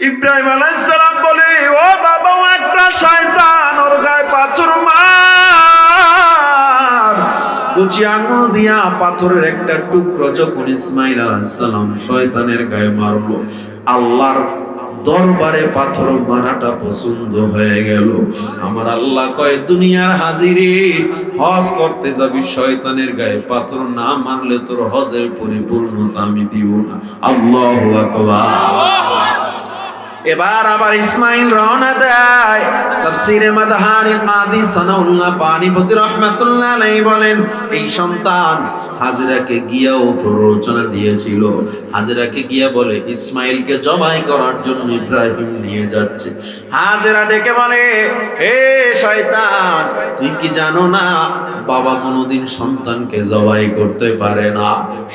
ইব্রাহিম আলাইসালাম বলে, ও বাবা একটা শয়তান, ওর গায়ে পাথর মার। কুচি আঙুল দিয়া পাথরের একটা টুকরো যখন ইসমাইল আলাইসালাম শয়তানের গায়ে মারলো, আল্লাহর দরবারে পাথর মারাটা পছন্দ হয়ে গেল। আমার আল্লাহ কয়, দুনিয়ার হাজিরে, হজ করতে যাবি, শয়তানের গায়ে পাথর না মারলে তোর হজের পরিপূর্ণতা আমি দিব না। আল্লাহ আকবার। এবার আবার ইসমাইল রওনা দেয়। তাফসীরে মাদহারি কাদি সানাউল্লাহ পানিপতি রাহমাতুল্লাহ আলাইহি বলেন, এই সন্তান হাজেরাকে গিয়াও প্ররোচনা দিয়েছিল। হাজেরাকে গিয়া বলে, ইসমাইলকে জবাই করার জন্য ইব্রাহিম নিয়ে যাচ্ছে। হাজেরা ডেকে বলে, হে শয়তান, তুই কি জানো না, বাবা কোনোদিন সন্তানকে জবাই করতে পারে না?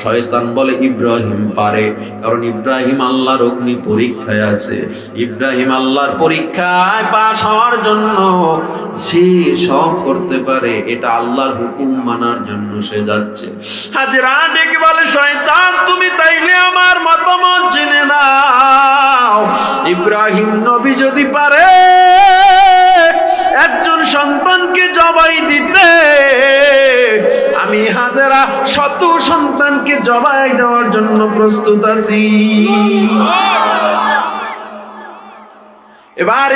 শয়তান বলে, ইব্রাহিম পারে, কারণ ইব্রাহিম আল্লাহর অগ্নি পরীক্ষায় আছে। ইব্রাহিম আল্লাহর পরীক্ষায় পাশ হওয়ার জন্য সে সব করতে পারে, এটা আল্লাহর হুকুম মানার জন্য সে যাচ্ছে। হাজরা ডেকে বলে, শয়তান, তুমি তাইলে আমার মতামত জেনে নাও। ইব্রাহিম নবী যদি পারে, একজন সন্তানকে জবাই দিতে। আমি হাজারা শত সন্তানকে জবাই দেওয়ার জন্য প্রস্তুত আছি।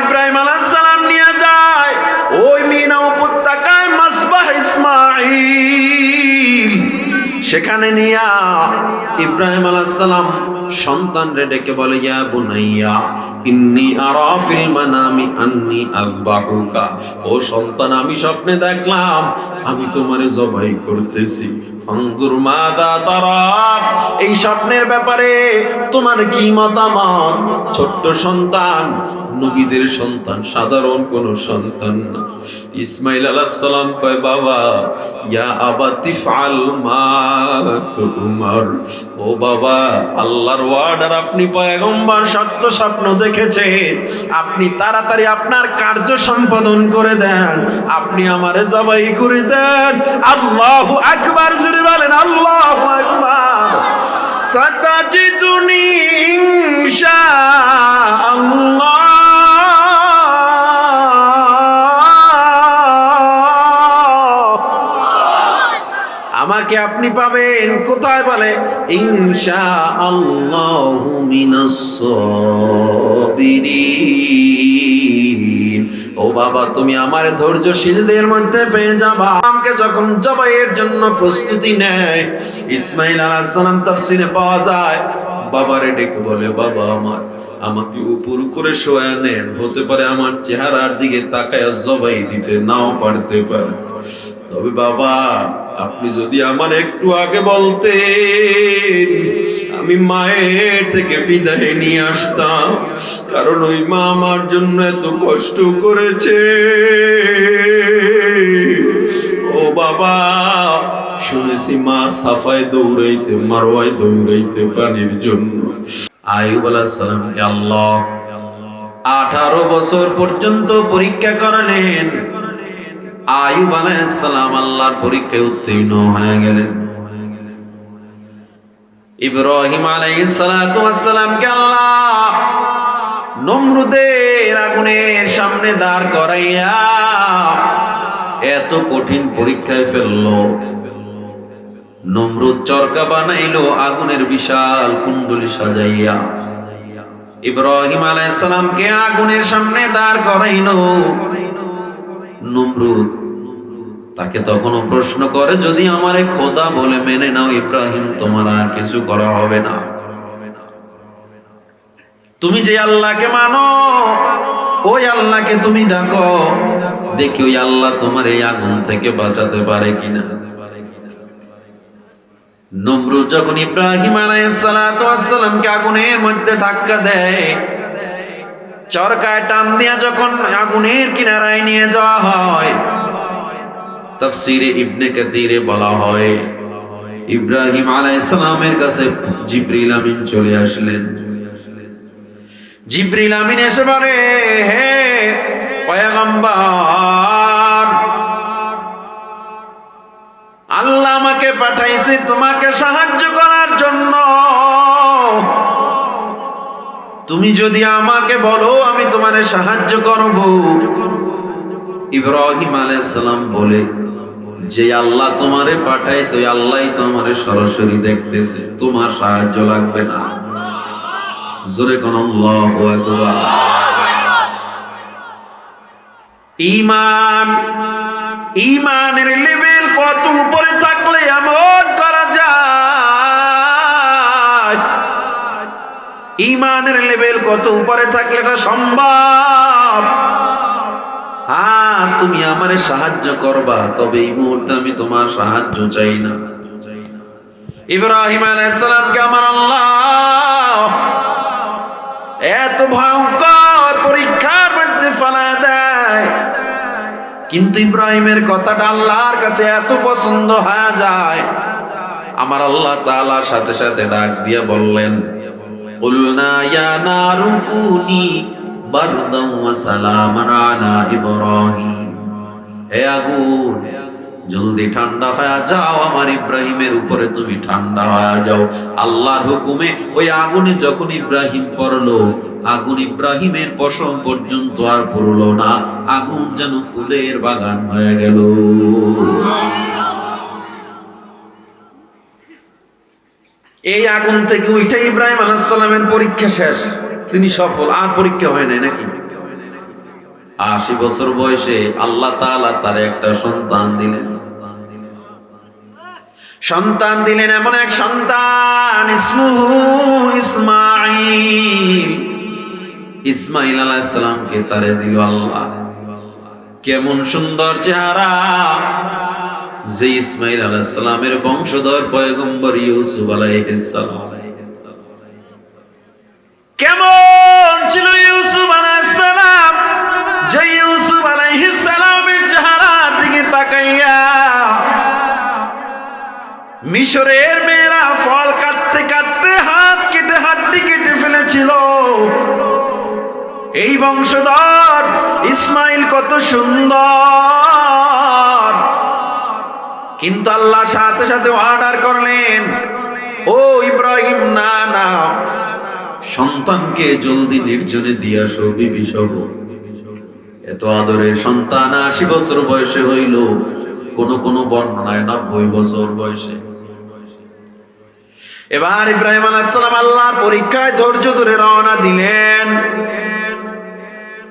ইব্রাহিম সালাম নিয়ে যায়। ওই মিনা উপত্যকায় মাসবাহ ইসমাঈল। সেখানে নিয়া ইব্রাহিম সালাম সন্তান রে ডেকে বলে, ইয়া বুনাইয়া, ইন্নি আরা ফিল মানামি আন্নি আযবাহুকা ও সন্তান, আমি স্বপ্নে দেখলাম, আমি তোমারে জবাই করতেছি। তারা। এই স্বপ্নের ব্যাপারে তোমার কি মতামত? ছোট্ট সন্তান নবীদের সন্তান, সাধারণ কোন সন্তান না। ইসমাইল আলাইহিস সালাম কয়, বাবা, ইয়া আবাতি ফাল মা তুমার। ও বাবা, আল্লাহর ওয়ার্ডার আপনি পয়গম্বর সত্য স্বপ্ন দেখেছেন। আপনি তাড়াতাড়ি আপনার কার্য সম্পাদন করে দেন। আপনি আমারে জবাই করে দেন। আল্লাহু আকবার জুড়ে বলেন, আল্লাহু আকবার। সাতাজিদুনি ইনশাআল্লাহ। আমাকে আপনি পাবেন কোথায় বলে? ইনশা আল্লাহু মিনাস ও বাবা, তুমি আমার ধৈর্যশীলদের মধ্যে পেয়ে যাবা। আমাকে যখন জবাইয়ের জন্য প্রস্তুতি নেয়, ইসমাইল আলাইহিস সালাম তাফসিরে পাওয়া যায়, বাবারে ডেকে বলে, বাবা আমার, আমাকে উপর করে শোয়া নেন। হতে পারে আমার চেহারার দিকে তাকায় জবাই দিতে নাও পারতে পারে। তবে বাবা আপনি যদি আমার একটু আগে বলতেন, আমি মায়ের থেকে বিদায় নিয়ে আসতাম, কারণ ওই মা আমার জন্য এত কষ্ট করেছে। ও বাবা, শুনেছি মা সাফায় দৌড়াইছে, মারোয়ায় দৌড়াইছে পানির জন্য। আয়ুব সালামকে আল্লাহ আঠারো বছর পর্যন্ত পরীক্ষা করালেন। আয়ুব আলাইসালাম আল্লাহর পরীক্ষায় উত্তীর্ণ হয়ে গেলেন। ইব্রাহিম আলাইসালামকে আল্লাহ নমরুদের আগুনের সামনে দাঁড় করাইয়া এত কঠিন পরীক্ষায় ফেলল। নমরুদ চরকা বানাইলো, আগুনের বিশাল কুণ্ডলি সাজাইয়া। ইব্রাহিম আলাইসালামকে আগুনের সামনে দাঁড় করাইলো? নমরুদ তাকে তখনও প্রশ্ন করে, যদি আমারে খোদা বলে মেনে নাও ইব্রাহিম, তোমার আর কিছু করা হবে না। তুমি যে আল্লাহকে মানো, ওই আল্লাহকে তুমি ডাকো। দেখি ওই আল্লাহ তোমার এই আগুন থেকে বাঁচাতে পারে কিনা। নমরুদ যখন ইব্রাহিম আলাইসালামকে আগুনের মধ্যে ধাক্কা দেয় চরকায় টান দিয়া যখন আগুনের কিনারায় নিয়ে যাওয়া হয়, তফসিরে ইবনে কাসিরে বলা হয়, ইব্রাহিম আলাইসালামের কাছে জিব্রিল আমিন চলে আসলেন। জিব্রিল আমিন এসে বলে, হে পয়গম্বর, আল্লাহ আমাকে পাঠাইছে তোমাকে সাহায্য করার জন্য। তুমি যদি আমাকে বলো, আমি তোমার সাহায্য করব। ইব্রাহিম আলাইসালাম বলে, যে আল্লাহ তোমারে পাঠাইছে, ওই আল্লাহ তোমারে সরাসরি দেখতেছে। তোমার সাহায্য লাগবে না। জোরে কোন ইমান, ইমানের লেভেল কত উপরে থাকলে এমন ইমানের লেভেল কত উপরে থাকলে এটা সম্ভব? হ্যাঁ তুমি আমারে সাহায্য করবা, তবে এই মুহূর্তে আমি তোমার সাহায্য চাই না। ইব্রাহিম আলাইসালামকে আমার আল্লাহ এত ভয়ঙ্কর পরীক্ষার মধ্যে ফেলা দেয়। কিন্তু ইব্রাহিমের কথাটা আল্লাহর কাছে এত পছন্দ হয়ে যায়। আমার আল্লাহ তাআলার সাথে সাথে ডাক দিয়ে বললেন বারদাম ওয়া সালামান আলা ইব্রাহিম হে আগুন, জলদি ঠান্ডা হয়ে যাও, আমার ইব্রাহিমের উপরে তুমি ঠান্ডা হয়ে যাও। আল্লাহর হুকুমে ওই আগুনে যখন ইব্রাহিম পড়ল, আগুন ইব্রাহিমের পশম পর্যন্ত আর পড়ল না, আগুন যেন ফুলের বাগান হয়ে গেল। এই আগুন থেকে ওইটা ইব্রাহিম আলাইসাল্লামের পরীক্ষা শেষ। তিনি সফল। আর পরীক্ষা হয় নাই নাকি? আশি বছর বয়সে আল্লাহ তার একটা সন্তান দিলেন। সন্তান দিলেন এমন এক সন্তান ইসমুহু ইসমাইল ইসমাইল আলাইহিস সালামকে তারে দিল আল্লাহ। কেমন সুন্দর চেহারা। যে ইসমাইল আলাইহিস সালামের বংশধর পয়গম্বর ইউসুফ আলাইহিস সালাম। কেমন ছিল ইউসুফ আলাইহিস যে ইউসুফ আলাইহিস সালামের চেহারার দিকে তাকাইয়া মিশরের মেয়েরা ফল কাটতে কাটতে হাত কেটে হাতটি কেটে ফেলেছিল। এই বংশধর ইসমাইল কত সুন্দর। কিন্তু আল্লাহ সাথে সাথে অর্ডার করলেন, ও ইব্রাহিম, না না। সন্তানকে জলদি নির্জনে দিয়ে আসো, বিবি সহ। এত আদরের সন্তান আশি বছর বয়সে হইল, কোন কোন বর্ণনায় নব্বই বছর বয়সে। এবার ইব্রাহিম আলাইসালাম আল্লাহর পরীক্ষায় ধৈর্য ধরে রওনা দিলেন।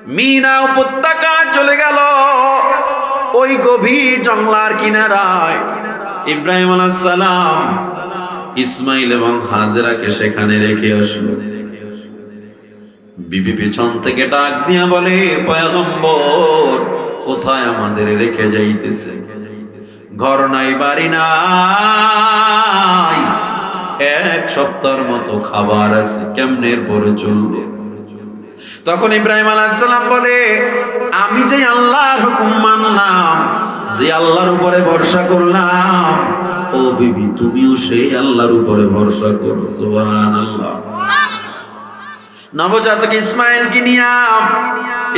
মিনা উপত্যকা চলে গেল। ওই গভীর জংলার কিনারায়। ইব্রাহিম আলাইসালাম ইসমাইল এবং হাজেরাকে সেখানে রেখে আসলো। বিবি পিছন থেকে ডাক দিয়া বলে, পয়গম্বর, কোথায় আমাদের রেখে যাইতেছে? ঘর নাই, বাড়ি নাই। এক সপ্তাহের মতো খাবার আছে, কেমনের পরে চলবে? তখন ইব্রাহিম আলাইসালাম বলে, আমি যে আল্লাহর হুকুম মানলাম, যে আল্লাহর উপরে ভরসা করলাম, ও বিবি, তুমিও সেই আল্লাহর উপরে ভরসা করো, সুবহানাল্লাহ। নবজাতক ইসমাইল কি নিয়া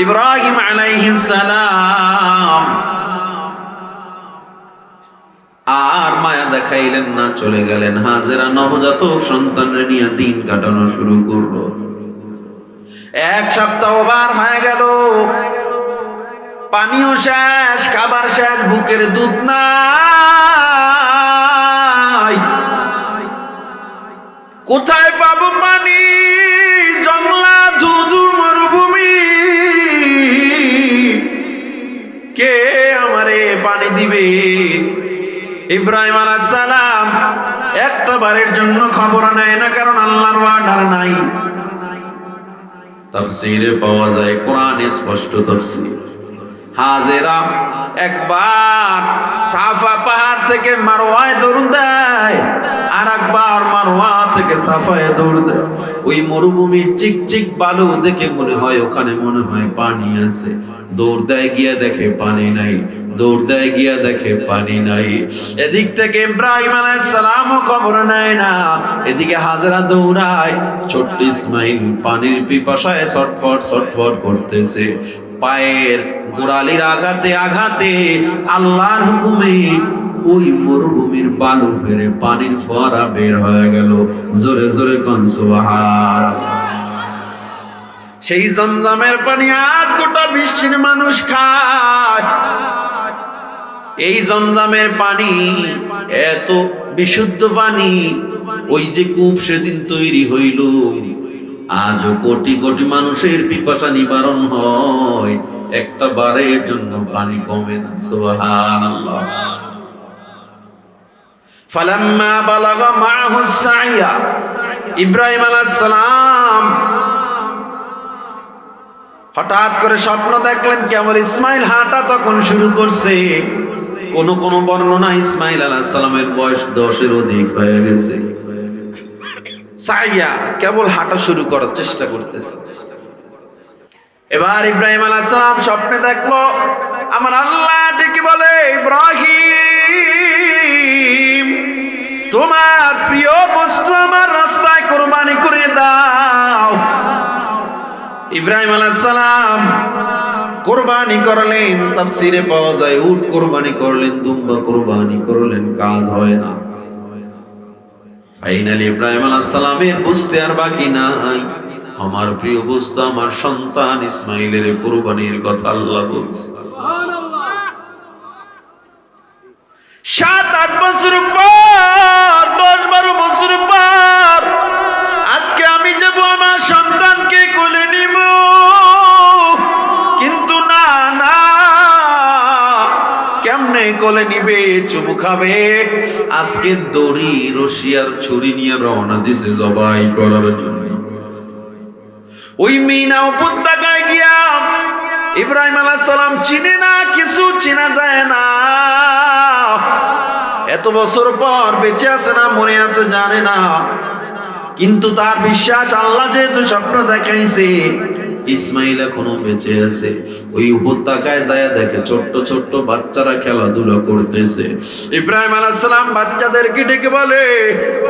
ইব্রাহিম আলাইহিস সালাম আর মায়া দেখাইলেন না, চলে গেলেন। হাজেরা নবজাতক সন্তানের নিয়ে দিন কাটানো শুরু করল। এক সপ্তাহ বার হয়ে গেল। পানিও শেষ, খাবার শেষ, বুকের দুধ নাই। কোথায় পাবো পানি? জংলা ধুধু মরুভূমি। কে আমারে পানি দিবে? ইব্রাহিম আলাইহিস সালাম একটা বারের জন্য খবর নেয় না, কারণ আল্লাহর ওয়ার্ডার নাই। তাফসীরে পাওয়া যায় কোরআনে স্পষ্ট তাফসীর। হাজেরা একবার সাফা পাহাড় থেকে মারওয়ায় দৌড় দেয় আর একবার মারওয়া থেকে সাফায় দৌড় দেয়। ওই মরুভূমির চিকচিক বালু দেখে মনে হয় ওখানে মনে হয় পানি আছে। দৌড় দেয়, গিয়ে দেখে পানি নাই। দৌড় দেয় গিয়া দেখে পানি নাই। এদিক থেকে ইব্রাহিম আলাইহিস সালামও খবর নেয় না। এদিকে হাজরা দৌড়ায়। ছোট্ট ইসমাইল পানির পিপাসায় ছটফট ছটফট করতেছে। পায়ের গোড়ালির আঘাতে আঘাতে আল্লাহর হুকুমে ওই মরুভূমির বালু ফেরে পানির ফোয়ারা বের হয়ে গেল। জোরে জোরে কন সুবহান সেই জমজমের পানি আজ গোটা বিশ্বের মানুষ খায়। এই জমজমের পানি, এত বিশুদ্ধ পানি, ওই যে কূপ সেদিন তৈরি হইল। আজও কোটি কোটি মানুষের পিপাসা নিবারণ হয়। একটা বারের জন্য পানি কমে না, সুবহানাল্লাহ। ফালাম্মা বালাগা মাহু সাইয়া। ইব্রাহিম আলাইহিস সালাম হঠাৎ করে স্বপ্ন দেখলেন কেবল ইসমাইল হাঁটা তখন শুরু করছে। কোন কোন বর্ণনা ইসমাইল আলাইহিস সালামের বয়স দশের অধিক হয়ে গেছে। সাইয়া কেবল হাঁটা শুরু করার চেষ্টা করতেছে। এবার ইব্রাহিম আলাইহিস সালাম স্বপ্নে দেখল, আমার আল্লাহ ডেকে বলে, ইব্রাহিম, তোমার প্রিয় বস্তু আমার রাস্তায় কোরবানি করে দাও। ইব্রাহিম আলাইহিস সালাম কোরবানি করলেন, তাফসিরে পাওয়া যায়, উট কোরবানি করলেন, দুম্বা কোরবানি করলেন, কাজ হয় না। ফাইনালি ইব্রাহিম আলাইহিস সালামের বুঝতে আর বাকি নাই। আমার প্রিয় বস্তু, আমার সন্তান ইসমাইলের কোরবানির কথা আল্লাহ বলছে। সাত, আট বছর পর, দশ, বারো বছর পর, আজকে আমি যাব আমার সন্তানকে কোলে নিব। কোলে নিবে চুমু খাবে। আজকে দড়ি রশিয়ার ছুরি নিয়ে রওনা দিছে জবাই করার জন্য। ওই মিনা উপত্যকায় গিয়া ইব্রাহিম আলাইহিস সালাম চিনে না, কিছু চেনা যায় না। এত বছর পর বেঁচে আছে না মনে আছে, জানে না। কিন্তু তার বিশ্বাস আল্লাহ যেহেতু স্বপ্ন দেখাইছে ইসমাইল এখনও বেঁচে আছে। ওই উপত্যকায় যায় দেখে ছোট্ট ছোট্ট বাচ্চারা খেলাধুলা করতেছে। ইব্রাহিম আলাইহিস বাচ্চাদেরকে ডেকে বলে,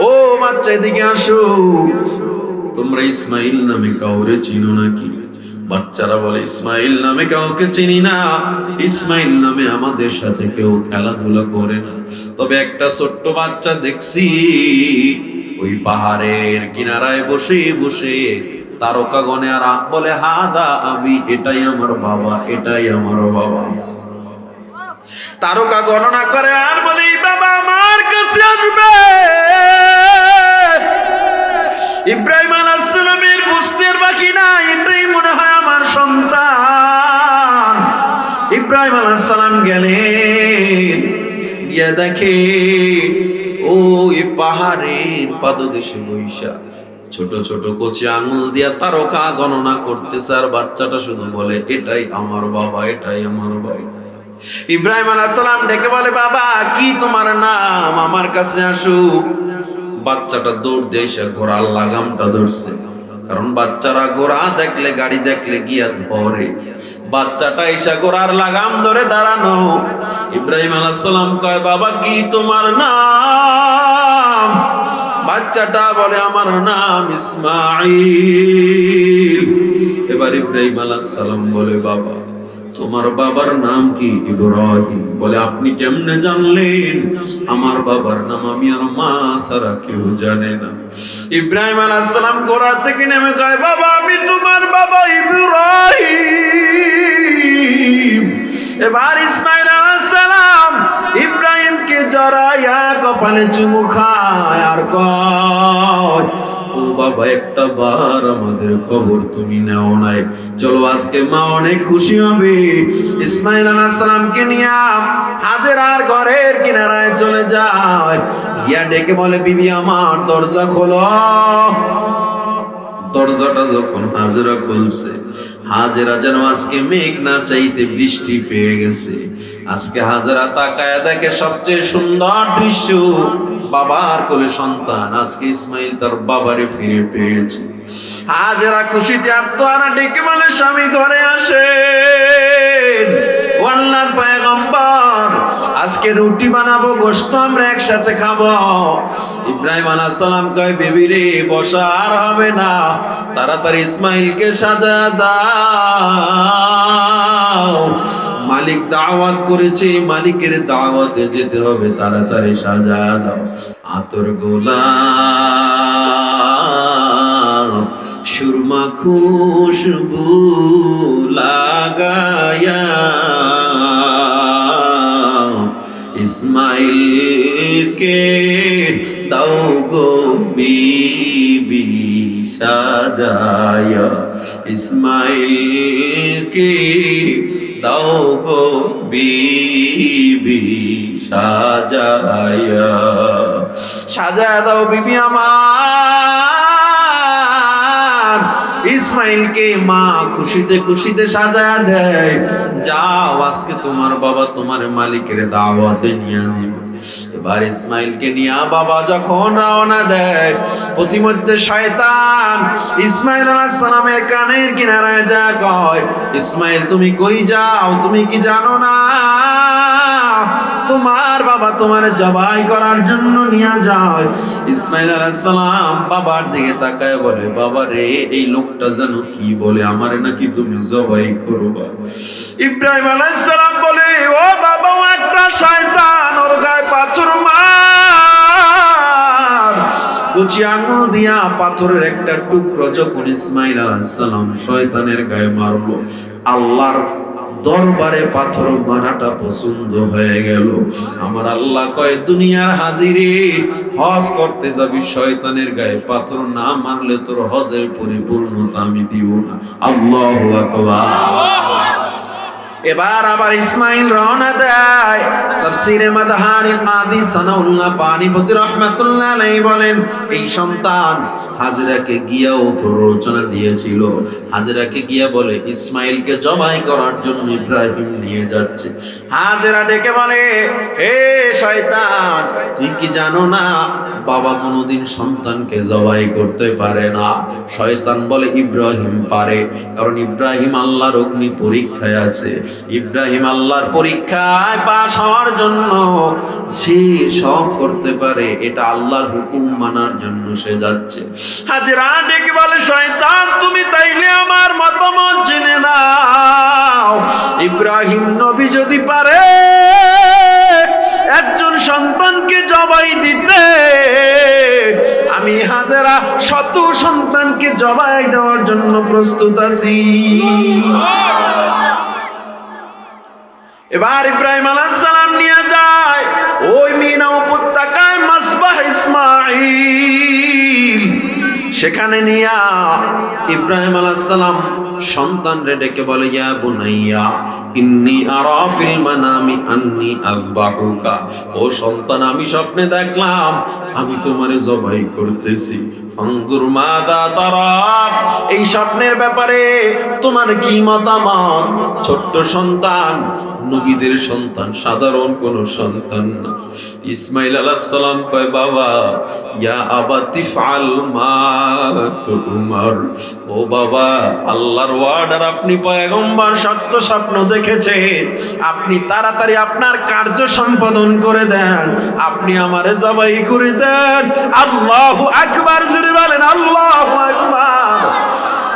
ও বাচ্চা, এদিকে আসো। তোমরা ইসমাইল নামে কাউরে চিনো নাকি? বাচ্চারা বলে, ইসমাইল নামে কাউকে চিনি না। ইসমাইল নামে আমাদের সাথে কেউ খেলাধুলা করে না। তবে একটা ছোট্ট বাচ্চা দেখছি, ওই পাহাড়ের কিনারায় বসে বসে তারকা গনে আর বলে, হাদা, আমি এটাই আমার বাবা, এটাই আমার বাবা। তারকা গণনা করে আর বলে, "এই বাবা আমার কাছে আসবে। ইব্রাহিম আলাইসালামের বুঝতে বাকি না এটাই মনে হয় আমার সন্তান। ইব্রাহিম আলাইসালাম গেলেন, গিয়া দেখে, ওই পাহাড়ের পাদদেশে বৈশা ছোট ছোট কচি আঙুল দিয়া তারকা গণনা করতেছে আর বাচ্চাটা শুধু বলে, এটাই আমার বাবা, এটাই আমার বাবা। ইব্রাহিম আলাইহিস সালাম ডেকে বলে, বাবা, কি তোমার নাম? আমার কাছে আসো। বাচ্চাটা দৌড় দিয়ে এসে ঘোড়ার লাগামটা ধরছে। কারণ বাচ্চারা ঘোড়া দেখলে, গাড়ি দেখলে গিয়া ধরে। বাচ্চাটা এসে ঘোড়ার লাগাম ধরে দাঁড়ানো। ইব্রাহিম আলাইহিস সালাম কয়, বাবা, কি তোমার নাম? বাচ্চাটা বলে, আমার নাম ইসমাইল এবার ইব্রাহিম সালাম বলে, বাবা, তোমার বাবার নাম কি? ইব্রাহিম বলে, আপনি কেমনে জানলেন? আমার বাবার নাম আমি আর মা সারা কেউ জানে না। ইব্রাহিম সালাম গোড়া থেকে নেমে কয়, বাবা, আমি তোমার বাবা ইব্রাহিম। এবার ইসমাইল সালাম। ইব্রাহিমকে জড়াইয়া কপালে চুমু খায় আর বাবা, একটা বার আমাদের খবর তুমি নেও নাই। চলো আজকে মা অনেক খুশি হবে। ইসমাইল আলাইহিস সালামকে নিয়ে হাজেরার ঘরের কিনারায় চলে যায়। গিয়া ডেকে বলে, বিবি, আমার দরজা খোলো। দরজাটা যখন হাজেরা খুলছে হাজেরা যেন আজকে মেঘ না চাইতে বৃষ্টি পেয়ে গেছে। আজকে হাজেরা তাকায় দেখে সবচেয়ে সুন্দর দৃশ্য, বাবার কোলে সন্তান। আজকে ইসমাইল তার বাবারে ফিরে পেয়েছে। হাজেরা খুশিতে আত্মহারা ডেকে মানে স্বামী ঘরে আসে। আল্লাহর পয়গম্বর, আজকে রুটি বানাবো, গোশত আমরা একসাথে খাব। ইব্রাহিম আলাইহিস সালাম কয়, বেবি রে, বসা, আর হবে না। তাড়াতাড়ি ইসমাইলকে সাজা দাও। মালিক দাওয়াত করেছে, মালিকের দাওয়াতে যেতে হবে, তাড়াতাড়ি সাজা দাও। আতর গোলা সুরমা খুশবু লাগায়া ইসমাইলকে দাও গো বিবি সাজায়া। ইসমাইলকে দাও গো বিবি সাজায়া। সাজায়া দাও বিবি আমার। ইসমাইলকে মা খুশিতে খুশিতে দেয়। যাও, আজকে তোমার বাবা তোমার মালিকের দাওয়াতে নিয়ে এবার ইসমাইলকে নিয়ে বাবা যখন রওনা দেয় প্রতিমধ্যে শয়তান ইসমাইল সালামের কানের কিনারায় যা কয়, ইসমাইল, তুমি কই যাও? তুমি কি জানো না? তোমার বাবা তোমার জবাই করার জন্য নিয়ে যায়। ইসমাইল আলাইহিস সালাম বাবার দিকে তাকায় বলে, বাবা রে, এই লোকটা জানো কি বলে? আমারে নাকি তুমি জবাই করবা? ইব্রাহিম আলাইহিস সালাম বলে, ও বাবা একটা শয়তান, ওর গায়ে পাথর মার। কুচি আঙুল দিয়া পাথরের একটা টুকরো যখন ইসমাইল আলাইহিস সালাম শয়তানের গায়ে মারলো, আল্লাহর দরবারে পাথর মারাটা পছন্দ হয়ে গেল। আমার আল্লাহ কয়, দুনিয়ার হাজিরে, হজ করতে যাবি শয়তানের গায়ে। পাথর না মানলে তোর হজের পরিপূর্ণতা আমি দিব না। আল্লাহ আকবার। এবার আবার ইসমাইল রওনা দেয়। তাফসীরে মাদহারি কাদি সানাউল্লাহ পানিপতি রাহমাতুল্লাহ আলাইহি বলেন, এই সন্তান হাজেরাকে গিয়াও প্ররোচনা দিয়েছিল। হাজেরাকে গিয়া বলে, ইসমাইলকে জবাই করার জন্য ইব্রাহিম নিয়ে যাচ্ছে। হাজেরা ডেকে বলে, হে শয়তান, তুই কি জানো না, বাবা কোনোদিন সন্তানকে জবাই করতে পারে না? শয়তান বলে, ইব্রাহিম পারে, কারণ ইব্রাহিম আল্লাহর অগ্নি পরীক্ষায় আছে। ইব্রাহিম আল্লাহর পরীক্ষায় পাশ হওয়ার জন্য সে সব করতে পারে, এটা আল্লাহর হুকুম মানার জন্য সে যাচ্ছে। হাজরা ডেকে বলে, শয়তান, তুমি তাইলে আমার মতামত জেনে নাও। ইব্রাহিম নবী যদি পারে, একজন সন্তানকে জবাই দিতে। আমি হাজারা শত সন্তানকে জবাই দেওয়ার জন্য প্রস্তুত আছি। এবার ইব্রাহিম সালাম নিয়ে যায়। ওই মিনা উপত্যকায় মাসবাহ ইসমাঈল। সেখানে নিয়া ইব্রাহিম সালাম সন্তান রে ডেকে বলে, ইয়া ইন্নি মানামি আন্নি আযবাহুকা ও সন্তান, আমি স্বপ্নে দেখলাম, আমি তোমারে জবাই করতেছি। এই স্বপ্নের ব্যাপারে তোমার কি মতামত? ছোট্ট সন্তান নবীদের সন্তান, সাধারণ কোন সন্তান না। ইসমাইল আলাইহিস সালাম কয়, বাবা, ইয়া আবাতি ফাল মা তুমার। ও বাবা, আল্লাহর ওয়ার্ডার আপনি পয়গম্বর সত্য স্বপ্ন দেখেছেন। আপনি তাড়াতাড়ি আপনার কার্য সম্পাদন করে দেন। আপনি আমারে জবাই করে দেন। আল্লাহু আকবার জুড়ে বলেন, আল্লাহু আকবার।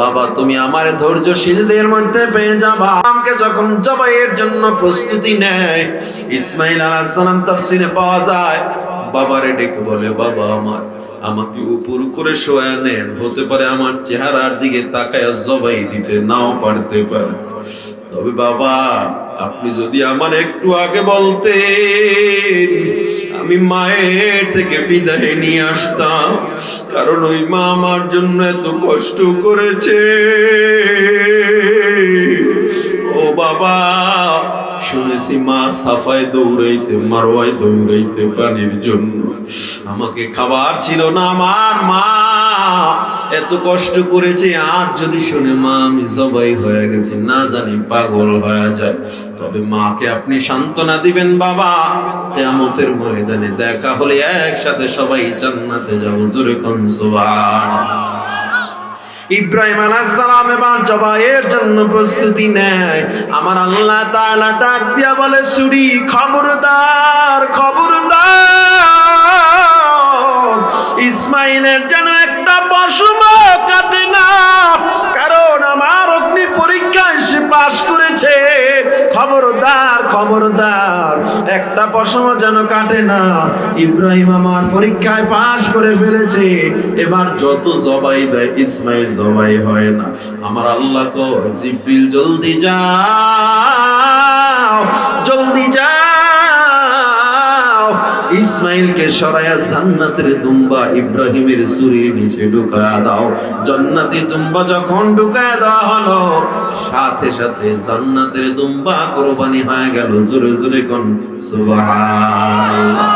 বাবা, তুমি আমার ধৈর্যশীলদের মধ্যে পেয়ে যাবা। আমাকে যখন জবাইয়ের জন্য প্রস্তুতি নেয়, ইসমাইল আলাইহিস সালাম তাফসিরে পাওয়া যায়, বাবারে ডেকে বলে, বাবা আমার, আমাকে উপর করে শোয়া নেন। হতে পারে আমার চেহারার দিকে তাকায় জবাই দিতে নাও পারতে পারে। তবে বাবা আপনি যদি আমার একটু আগে বলতে আমি মায়ের থেকে বিদায় নিয়ে আসতাম, কারণ ওই মা আমার জন্য এত কষ্ট করেছে। ও বাবা, শুনেছি মা সাফায় দৌড়াইছে, মারোয়ায় দৌড়াইছে পানির জন্য। আমাকে খাবার ছিল না আমার মা। এত কষ্ট করেছে, আর যদি শুনে মা, আমি জবাই হয়ে গেছি, না জানি পাগল হয়ে যায়। তবে মাকে আপনি সান্ত্বনা দিবেন, বাবা। কেয়ামতের ময়দানে দেখা হলে একসাথে সবাই জান্নাতে যাব, জোরে কোন ইব্রাহিম আলাইহিস সালাম এবার জবাইয়ের জন্য প্রস্তুতি নেয়। আমার আল্লাহ তাআলা ডাক দিয়া বলে, সুরি খবরদার খবরদার। ইসমাইলের যেন একটা পশম কাটে না, কারণ আমার অগ্নি পরীক্ষায় সে পাশ করেছে। খবরদার খবরদার, একটা পশম যেন কাটে না। ইব্রাহিম আমার পরীক্ষায় পাশ করে ফেলেছে। এবার যত জবাই দেয়, ইসমাইল জবাই হয় না। আমার আল্লাহ কো, জিব্রিল, জলদি যাও জলদি যাও। ইসমাইলকে সরায়া জান্নাতের দুম্বা ইব্রাহিমের সুরির নিচে ঢুকায়া দাও। জান্নাতি দুম্বা যখন ঢুকায়া দেওয়া হলো, সাথে সাথে জান্নাতের দুম্বা কোরবানি হয়ে গেল। জোরে জোরে কোন, সুবহানাল্লাহ।